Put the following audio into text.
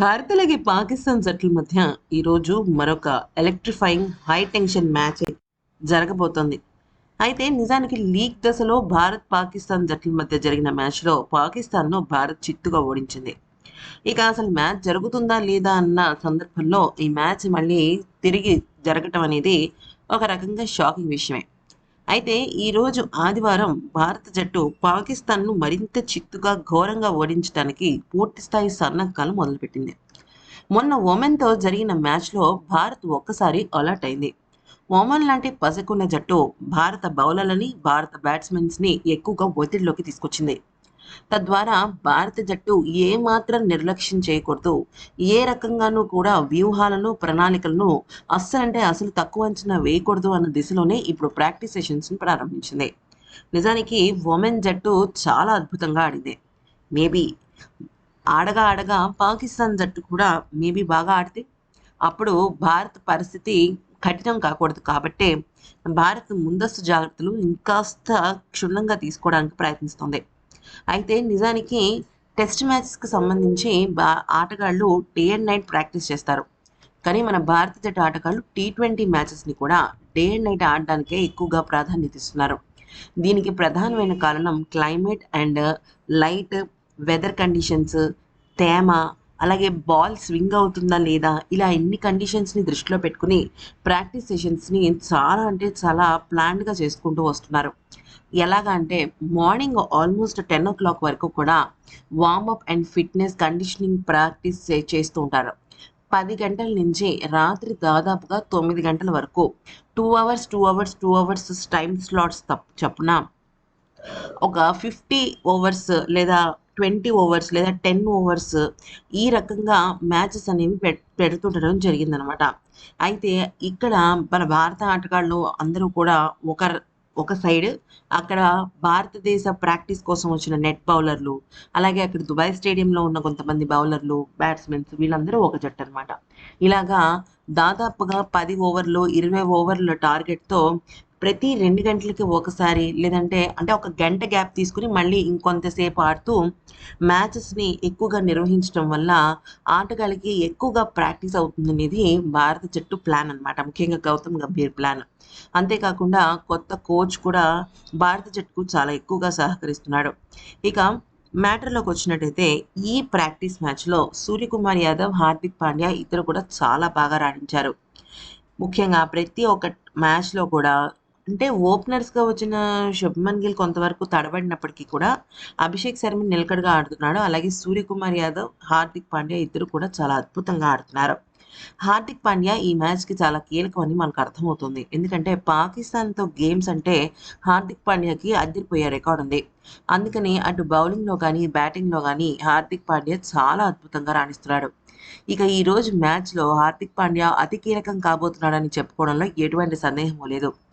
భారత్ అలాగే పాకిస్తాన్ జట్ల మధ్య ఈరోజు మరొక ఎలక్ట్రిఫైయింగ్ హై టెన్షన్ మ్యాచ్ జరగబోతోంది. అయితే నిజానికి లీగ్ దశలో భారత్ పాకిస్తాన్ జట్ల మధ్య జరిగిన మ్యాచ్లో పాకిస్తాన్ను భారత్ చిత్తుగా ఓడించింది. ఇక అసలు మ్యాచ్ జరుగుతుందా లేదా అన్న సందర్భంలో ఈ మ్యాచ్ మళ్ళీ తిరిగి జరగటం అనేది ఒక రకంగా షాకింగ్ విషయమే. అయితే ఈరోజు ఆదివారం భారత జట్టు పాకిస్తాన్ను మరింత చిత్తుగా ఘోరంగా ఓడించడానికి పూర్తిస్థాయి సన్నకాలు మొదలుపెట్టింది. మొన్న ఒమెన్తో జరిగిన మ్యాచ్లో భారత్ ఒక్కసారి అలర్ట్ అయింది. ఒమన్ లాంటి పసకున్న జట్టు భారత బౌలర్లని భారత బ్యాట్స్మెన్స్ని ఎక్కువగా ఒత్తిడిలోకి తీసుకొచ్చింది. తద్వారా భారత జట్టు ఏ మాత్రం నిర్లక్ష్యం చేయకూడదు. ఏ రకంగానూ కూడా వ్యూహాలను ప్రణాళికలను అస్సలంటే అసలు తక్కువ అంచనా వేయకూడదు అన్న దిశలోనే ఇప్పుడు ప్రాక్టీస్ సెషన్స్ని ప్రారంభించింది. నిజానికి ఉమెన్ జట్టు చాలా అద్భుతంగా ఆడింది. మేబీ ఆడగా ఆడగా పాకిస్తాన్ జట్టు కూడా మేబీ బాగా ఆడితే అప్పుడు భారత్ పరిస్థితి కఠినం కాకూడదు కాబట్టే భారత్ ముందస్తు జాగ్రత్తలు ఇంకాస్త క్షుణ్ణంగా తీసుకోవడానికి ప్రయత్నిస్తుంది. అయితే నిజానికి టెస్ట్ మ్యాచ్కి సంబంధించి బా ఆటగాళ్ళు డే అండ్ నైట్ ప్రాక్టీస్ చేస్తారు. కానీ మన భారత జట్టు ఆటగాళ్ళు టీ ట్వంటీ మ్యాచెస్ని కూడా డే అండ్ నైట్ ఆడడానికే ఎక్కువగా ప్రాధాన్యత ఇస్తున్నారు. దీనికి ప్రధానమైన కారణం climate and light weather conditions తేమ అలాగే బాల్ స్వింగ్ అవుతుందా లేదా ఇలా ఎన్ని కండిషన్స్ని దృష్టిలో పెట్టుకుని ప్రాక్టీస్ సెషన్స్ని చాలా అంటే చాలా ప్లాన్డ్గా చేసుకుంటూ వస్తున్నారు. ఎలాగంటే అంటే morning almost ten o'clock వరకు కూడా warm up and fitness conditioning practice చేస్తూ ఉంటారు. పది గంటల నుంచి రాత్రి దాదాపుగా తొమ్మిది గంటల వరకు two hours two hours two hours time slots తప్ప చప్పున ఒక ఫిఫ్టీ ఓవర్స్ లేదా ట్వంటీ ఓవర్స్ లేదా టెన్ ఓవర్స్ ఈ రకంగా మ్యాచెస్ అనేవి పె పెడుతుండడం జరిగిందనమాట. అయితే ఇక్కడ మన భారత ఆటగాళ్ళు అందరూ కూడా ఒక ఒక సైడ్ అక్కడ భారతదేశ ప్రాక్టీస్ కోసం వచ్చిన నెట్ బౌలర్లు అలాగే అక్కడ దుబాయ్ స్టేడియంలో ఉన్న కొంతమంది బౌలర్లు బ్యాట్స్మెన్స్ వీళ్ళందరూ ఒక జట్టు అనమాట ఇలాగా దాదాపుగా పది ఓవర్లు ఇరవై ఓవర్ల టార్గెట్తో ప్రతి రెండు గంటలకి ఒకసారి లేదంటే అంటే ఒక గంట గ్యాప్ తీసుకుని మళ్ళీ ఇంకొంతసేపు ఆడుతూ మ్యాచెస్ని ఎక్కువగా నిర్వహించడం వల్ల ఆటగాళ్ళకి ఎక్కువగా ప్రాక్టీస్ అవుతుంది అనేది భారత జట్టు ప్లాన్ అనమాట ముఖ్యంగా గౌతమ్ గంభీర్ ప్లాన్. అంతేకాకుండా కొత్త కోచ్ కూడా భారత జట్టుకు చాలా ఎక్కువగా సహకరిస్తున్నాడు. ఇక మ్యాటర్లోకి వచ్చినట్టయితే ఈ ప్రాక్టీస్ మ్యాచ్లో సూర్యకుమార్ యాదవ్ హార్దిక్ పాండ్యా ఇద్దరు కూడా చాలా బాగా రాణించారు. ముఖ్యంగా ప్రతి ఒక్క మ్యాచ్లో కూడా అంటే ఓపెనర్స్గా వచ్చిన శుభ్మన్ గిల్ కొంతవరకు తడబడినప్పటికీ కూడా అభిషేక్ శర్మ నిలకడగా ఆడుతున్నాడు. అలాగే సూర్యకుమార్ యాదవ్ హార్దిక్ పాండ్యా ఇద్దరు కూడా చాలా అద్భుతంగా ఆడుతున్నారు. హార్దిక్ పాండ్యా ఈ మ్యాచ్కి చాలా కీలకమని మనకు అర్థమవుతుంది. ఎందుకంటే పాకిస్తాన్తో గేమ్స్ అంటే హార్దిక్ పాండ్యాకి అద్దరిపోయే రికార్డు ఉంది. అందుకని అటు బౌలింగ్లో కానీ బ్యాటింగ్లో కానీ హార్దిక్ పాండ్యా చాలా అద్భుతంగా రాణిస్తున్నాడు. ఇక ఈ రోజు మ్యాచ్లో హార్దిక్ పాండ్యా అతి కీలకం కాబోతున్నాడని చెప్పుకోవడంలో ఎటువంటి సందేహం లేదు.